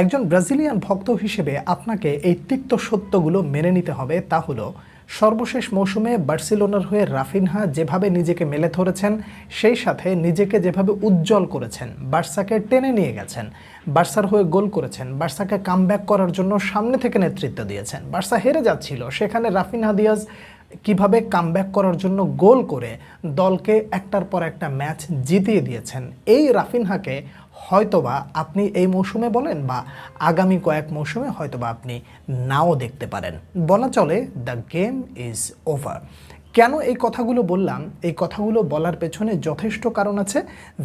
একজন ব্রাজিলিয়ান ভক্ত হিসেবে আপনাকে এই তিক্ত সত্যগুলো মেনে নিতে হবে, তা হলো সর্বশেষ মৌসুমে বার্সেলোনার হয়ে রাফিনহা যেভাবে নিজেকে মেলে ধরেছেন, সেই সাথে নিজেকে যেভাবে উজ্জ্বল করেছেন, বার্সাকে টেনে নিয়ে গেছেন, বার্সার হয়ে গোল করেছেন, বার্সাকে কামব্যাক করার জন্য সামনে থেকে নেতৃত্ব দিয়েছেন, বার্সা হেরে যাচ্ছিল, সেখানে রাফিনহা দিয়াজ কীভাবে কামব্যাক করার জন্য গোল করে দলকে একটার পর একটা ম্যাচ জিতিয়ে দিয়েছেন, এই রাফিনহাকে হয়তোবা আপনি এই মৌসুমে বলেন বা আগামী কয়েক মৌসুমে হয়তোবা আপনি নাও দেখতে পারেন। বলা চলে, দ্য গেম ইজ ওভার। কেন এই কথাগুলো বললাম? এই কথাগুলো বলার পেছনে যথেষ্ট কারণ আছে।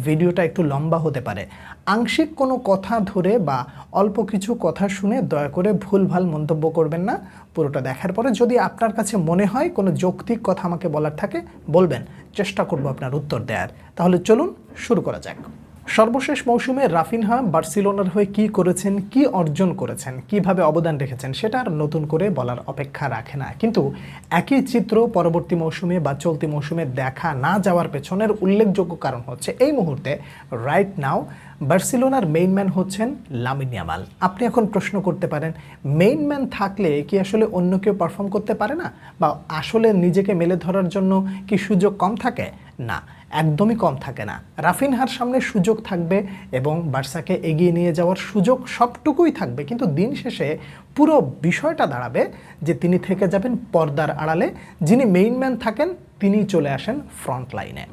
ভিডিওটা একটু লম্বা হতে পারে। আংশিক কোনো কথা ধরে বা অল্প কিছু কথা শুনে দয়া করে ভুলভাল মন্তব্য করবেন না। পুরোটা দেখার পরে যদি আপনার কাছে মনে হয় কোনো যৌক্তিক কথা আমাকে বলার থাকে, বলবেন। চেষ্টা করব আপনার উত্তর দেওয়ার তাহলে চলুন শুরু করা যাক। সর্বশেষ মৌসুমে রাফিনহা বার্সেলোনার হয়ে কি করেছেন, কি অর্জন করেছেন, কীভাবে অবদান রেখেছেন সেটা আর নতুন করে বলার অপেক্ষা রাখে না। কিন্তু একই চিত্র পরবর্তী মৌসুমে বা চলতি মৌসুমে দেখা না যাওয়ার পেছনের উল্লেখযোগ্য কারণ হচ্ছে, এই মুহূর্তে রাইট নাও বার্সেলোনার মেইন ম্যান হচ্ছেন লামিন ইয়ামাল। আপনি এখন প্রশ্ন করতে পারেন মেইন ম্যান থাকলে কি আসলে অন্য কেউ পারফর্ম করতে পারে না? বা আসলে নিজেকে মেলে ধরার জন্য কি সুযোগ কম থাকে? না। একদমই কম থাকে না। রাফিনহার সামনে সুযোগ থাকবে এবং বার্সাকে এগিয়ে নিয়ে যাওয়ার সুযোগ সবটুকুই থাকবে। কিন্তু দিন শেষে পুরো বিষয়টা দাঁড়াবে যে তিনি থেকে যাবেন পর্দার আড়ালে। যিনি মেইন ম্যান থাকেন, তিনি চলে আসেন ফ্রন্ট লাইনে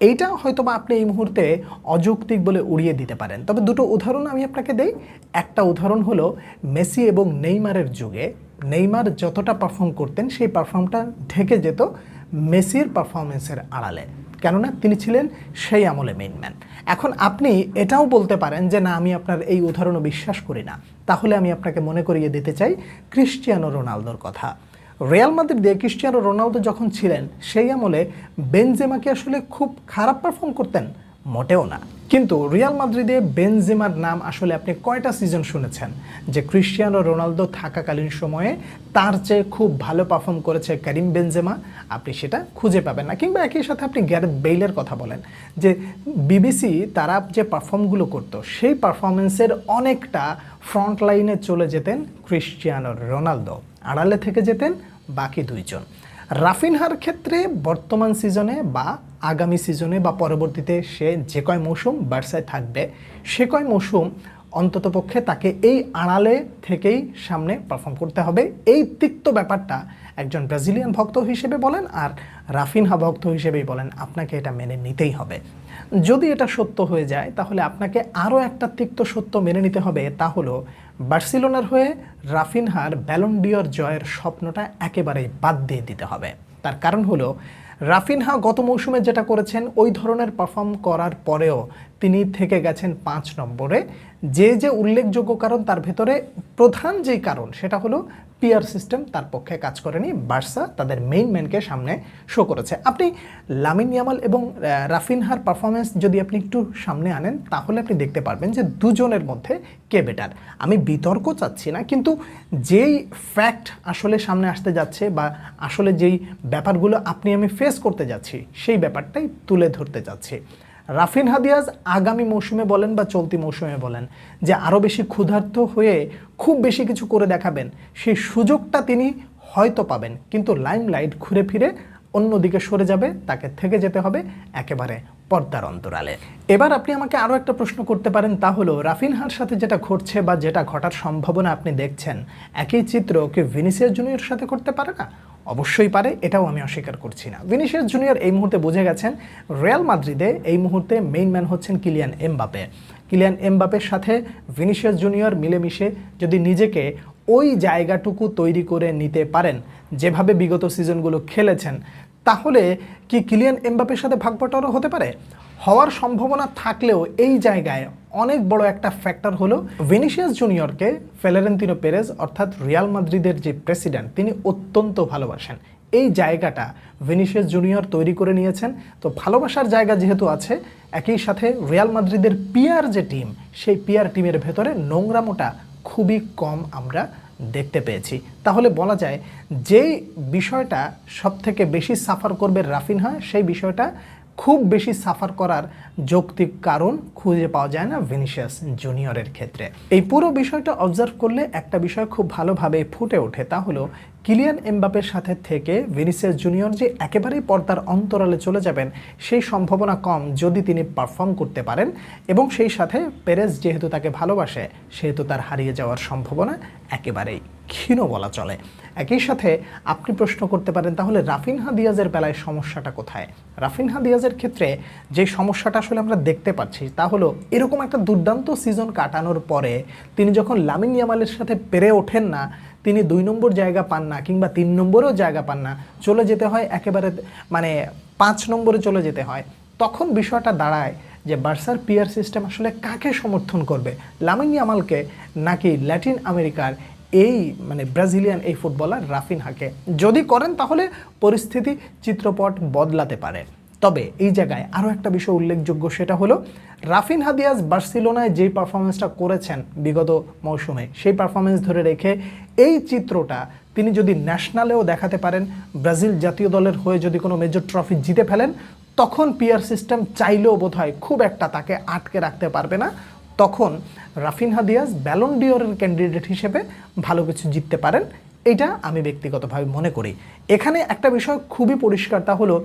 এইটা হয়তো বা আপনি এই মুহূর্তে অযৌক্তিক বলে উড়িয়ে দিতে পারেন। তবে দুটো উদাহরণ আমি আপনাকে দেই। একটা উদাহরণ হলো মেসি এবং নেইমারের যুগে। নেইমার যতটা পারফর্ম করতেন, সেই পারফর্মটা ঢেকে যেত মেসির পারফরমেন্সের আড়ালে। কেননা তিনি ছিলেন সেই আমলে মেইনম্যান এখন আপনি এটাও বলতে পারেন যে, না, আমি আপনার এই উদাহরণও বিশ্বাস করি না। তাহলে আমি আপনাকে মনে করিয়ে দিতে চাই ক্রিশ্চিয়ানো রোনালদোর কথা। রিয়াল মাদ্রিদ দিয়ে ক্রিশ্চিয়ানো রোনালদো যখন ছিলেন, সেই আমলে বেনজেমাকে আসলে খুব খারাপ পারফর্ম করতেন, মোটেও না। কিন্তু রিয়াল মাদ্রিদে বেনজেমার নাম আসলে আপনি কয়টা সিজন শুনেছেন? যে ক্রিশ্চিয়ানো রোনালদো থাকাকালীন সময়ে তার চেয়ে খুব ভালো পারফর্ম করেছে করিম বেনজেমা, আপনি সেটা খুঁজে পাবেন না। কিংবা একই সাথে আপনি গ্যারেথ বেইলের কথা বলেন, যে বিবিসি তারা যে পারফর্মগুলো করতো, সেই পারফরমেন্সের অনেকটা ফ্রন্ট লাইনে চলে যেতেন ক্রিশ্চিয়ানো রোনালদো। আড়ালে থেকে যেতেন বাকি দুইজন। রাফিনহার ক্ষেত্রে বর্তমান সিজনে বা আগামী সিজনে বা পরবর্তীতে সে যে কয় মৌসুম বার্সায় থাকবে, সে কয় মৌসুম অন্ততপক্ষে তাকে এই আড়ালে থেকেই সামনে পারফর্ম করতে হবে। এই তিক্ত ব্যাপারটা একজন ব্রাজিলিয়ান ভক্ত হিসেবে বলেন আর রাফিনহা ভক্ত হিসেবেই বলেন, আপনাকে এটা মেনে নিতেই হবে। যদি এটা সত্য হয়ে যায়, তাহলে আপনাকে আরও একটা তিক্ত সত্য মেনে নিতে হবে, তা হলো বার্সেলোনার হয়ে রাফিনহার ব্যালন্ডিয়র জয়ের স্বপ্নটা একেবারেই বাদ দিয়ে দিতে হবে। তার কারণ হলো রাফিনহা গত মৌসুমে যেটা করেছেন, ওই ধরনের পারফর্ম করার পরেও তিনি থেকে গেছেন পাঁচ নম্বরে। যে যে উল্লেখযোগ্য কারণ তার ভেতরে প্রধান যেই কারণ, সেটা হলো পিয়ার সিস্টেম তার পক্ষে কাজ করেনি, বার্সা তাদের মেইন ম্যানকে সামনে শো করেছে। আপনি লামিন ইয়ামাল এবং রাফিনহার পারফরমেন্স যদি আপনি একটু সামনে আনেন, তাহলে আপনি দেখতে পারবেন যে দুজনের মধ্যে কে বেটার আমি বিতর্ক চাচ্ছি না, কিন্তু যেই ফ্যাক্ট আসলে সামনে আসতে যাচ্ছে বা আসলে যেই ব্যাপারগুলো আপনি আমি ফেস করতে যাচ্ছি, সেই ব্যাপারটাই তুলে ধরতে যাচ্ছি রাফিন হাদিয়াজ আগামী মৌসুমে বলেন বা চলতি মৌসুমে বলেন যে আরও বেশি ক্ষুধার্ত হয়ে খুব বেশি কিছু করে দেখাবেন, সেই সুযোগটা তিনি হয়তো পাবেন, কিন্তু লাইমলাইট ঘুরে ফিরে অন্যদিকে সরে যাবে, তাকে থেকে যেতে হবে একেবারে পর্দার অন্তরালে। এবার আপনি আমাকে আরও একটা প্রশ্ন করতে পারেন, তা হলো রাফিনহার সাথে যেটা ঘটছে বা যেটা ঘটার সম্ভাবনা আপনি দেখছেন, একই চিত্র কি ভিনিসিয়াস জুনিয়র সাথে করতে পারে না? অবশ্যই পারে, এটাও আমি অস্বীকার করছি না। ভিনিসিয়াস জুনিয়র এই মুহূর্তে বুঝে গেছেন, রিয়াল মাদ্রিদে এই মুহূর্তে মেইন ম্যান হচ্ছেন কিলিয়ান এমবাপে কিলিয়ান এমবাপের সাথে ভিনিসিয়াস জুনিয়র মিলেমিশে যদি নিজেকে ওই জায়গাটুকু তৈরি করে নিতে পারেন, যেভাবে বিগত সিজনগুলো খেলেছেন তাহলে কি কিলিয়ান এমবাপের সাথে ভাগবটারও হতে পারে? হওয়ার সম্ভাবনা থাকলেও এই জায়গায় অনেক বড় একটা ফ্যাক্টর হলো ভিনিসিয়াস জুনিয়রকে ফেলারেন্তিনো পেরেজ অর্থাৎ রিয়াল মাদ্রিদের যে প্রেসিডেন্ট তিনি অত্যন্ত ভালোবাসেন। এই জায়গাটা ভিনিসিয়াস জুনিয়র তৈরি করে নিয়েছেন। তো ভালোবাসার জায়গা যেহেতু আছে, একই সাথে রিয়াল মাদ্রিদের পিয়ার যে টিম সেই পিয়ার টিমের ভেতরে নোংরামোটা খুবই কম আমরা দেখতে পেয়েছি। তাহলে বলা যায়, যেই বিষয়টা সবথেকে বেশি সাফার করবে রাফিনহা সেই বিষয়টা খুব বেশি সাফার করার যৌক্তিক কারণ খুঁজে পাওয়া যায় না ভিনিসিয়াস জুনিয়রের ক্ষেত্রে। এই পুরো বিষয়টা অবজার্ভ করলে একটা বিষয় খুব ভালোভাবে ফুটে ওঠে, তা হলো কিলিয়ান এমবাপের সাথে থেকে ভিনিসিয়াস জুনিয়র যে একেবারেই পর্দার অন্তরালে চলে যাবেন, সেই সম্ভাবনা কম যদি তিনি পারফর্ম করতে পারেন এবং সেই সাথে পেরেস যেহেতু তাকে ভালোবাসে, সেহেতু তার হারিয়ে যাওয়ার সম্ভাবনা একেবারেই। ক্ষীণ বলা চলে। একই সাথে আপনি প্রশ্ন করতে পারেন, তাহলে রাফিনহা দিয়াজের বেলায় সমস্যাটা কোথায়? রাফিনহা দিয়াজের ক্ষেত্রে যে সমস্যাটা আসলে আমরা দেখতে পাচ্ছি, তা হলো এরকম একটা দুর্দান্ত সিজন কাটানোর পরে তিনি যখন লামিন ইয়ামালের সাথে পেরে ওঠেন না, তিনি দুই নম্বর জায়গা পান না কিংবা তিন নম্বরেও জায়গা পান না, চলে যেতে হয় একেবারে মানে পাঁচ নম্বরে চলে যেতে হয়। তখন বিষয়টা দাঁড়ায় যে বার্সার পিয়ার সিস্টেম আসলে কাকে সমর্থন করবে? লামিন ইয়ামালকে নাকি ল্যাটিন আমেরিকার এই মানে ব্রাজিলিয়ান এই ফুটবলার রাফিনহাকে যদি করেন তাহলে পরিস্থিতি চিত্রপট বদলাতে পারে। তবে এই জায়গায় আরও একটা বিষয় উল্লেখযোগ্য সেটা হলো রাফিন হাদিয়াস বার্সিলোনায় যেই পারফরমেন্সটা করেছেন বিগত মৌসুমে, সেই পারফরমেন্স ধরে রেখে এই চিত্রটা তিনি যদি ন্যাশনালেও দেখাতে পারেন, ব্রাজিল জাতীয় দলের হয়ে যদি কোনো মেজর ট্রফি জিতে ফেলেন, তখন পিয়ার সিস্টেম চাইলেও বোধহয় খুব একটা তাকে আটকে রাখতে পারবে না। তখন রাফিনহা দিয়াজ ব্যালন ডিওরের ক্যান্ডিডেট হিসেবে ভালো কিছু জিততে পারেন। এটা আমি ব্যক্তিগতভাবে মনে করি। এখানে একটা বিষয় খুবই পরিষ্কার, তা হলো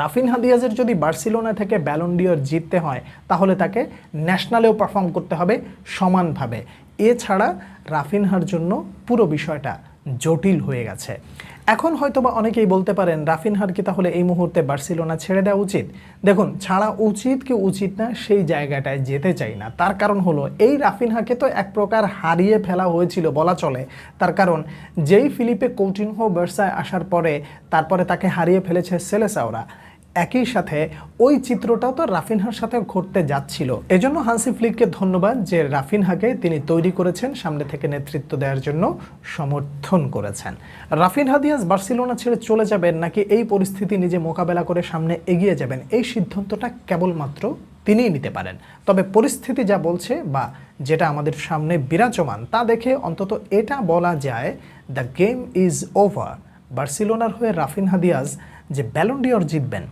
রাফিন হাদিয়াজের যদি বার্সিলোনা থেকে ব্যালন ডিওর জিততে হয়, তাহলে তাকে ন্যাশনালেও পারফর্ম করতে হবে সমানভাবে। এছাড়া রাফিনহার জন্য পুরো বিষয়টা জটিল হয়ে গেছে। এখন হয়তোবা অনেকেই বলতে পারেন, রাফিনহার কি তাহলে এই মুহূর্তে বার্সিলোনা ছেড়ে দেওয়া উচিত? দেখুন, ছাড়া উচিত কি উচিত না, সেই জায়গাটায় যেতে চাই না। তার কারণ হলো, এই রাফিনহাকে তো এক প্রকার হারিয়ে ফেলা হয়েছিল বলা চলে। তার কারণ, যেই ফিলিপে কৌটিনহো বার্সায় আসার পরে, তারপরে তাকে হারিয়ে ফেলেছে সেলেসাওরা। একই সাথে ওই চিত্রটাও তো রাফিনহার সাথে ঘটতে যাচ্ছিল। এজন্য হান্সি ফ্লিককে ধন্যবাদ যে রাফিনহাকে তিনি তৈরি করেছেন, সামনে থেকে নেতৃত্ব দেওয়ার জন্য সমর্থন করেছেন। রাফিনহা দিয়াজ বার্সিলোনা ছেড়ে চলে যাবেন নাকি এই পরিস্থিতি নিজে মোকাবেলা করে সামনে এগিয়ে যাবেন? এই সিদ্ধান্তটা কেবলমাত্র তিনিই নিতে পারেন। তবে পরিস্থিতি যা বলছে বা যেটা আমাদের সামনে বিরাজমান, তা দেখে অন্তত এটা বলা যায় দ্য গেম ইজ ওভার বার্সিলোনার হয়ে রাফিন হাদিয়াজ যে ব্যালন্ডিওর জিতবেন,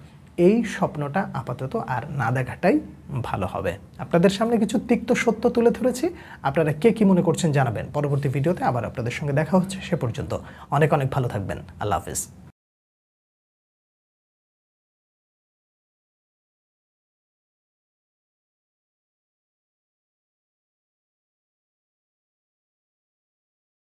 এই স্বপ্নটা আপাতত আর না দেখাটাই ভালো হবে। আপনাদের সামনে কিছু তিক্ত সত্য তুলে ধরেছি। আপনারা কে কি মনে করছেন জানাবেন। পরবর্তী ভিডিওতে আবার আপনাদের সঙ্গে দেখা হচ্ছে। সে পর্যন্ত অনেক অনেক ভালো থাকবেন। আল্লাহ হাফিজ।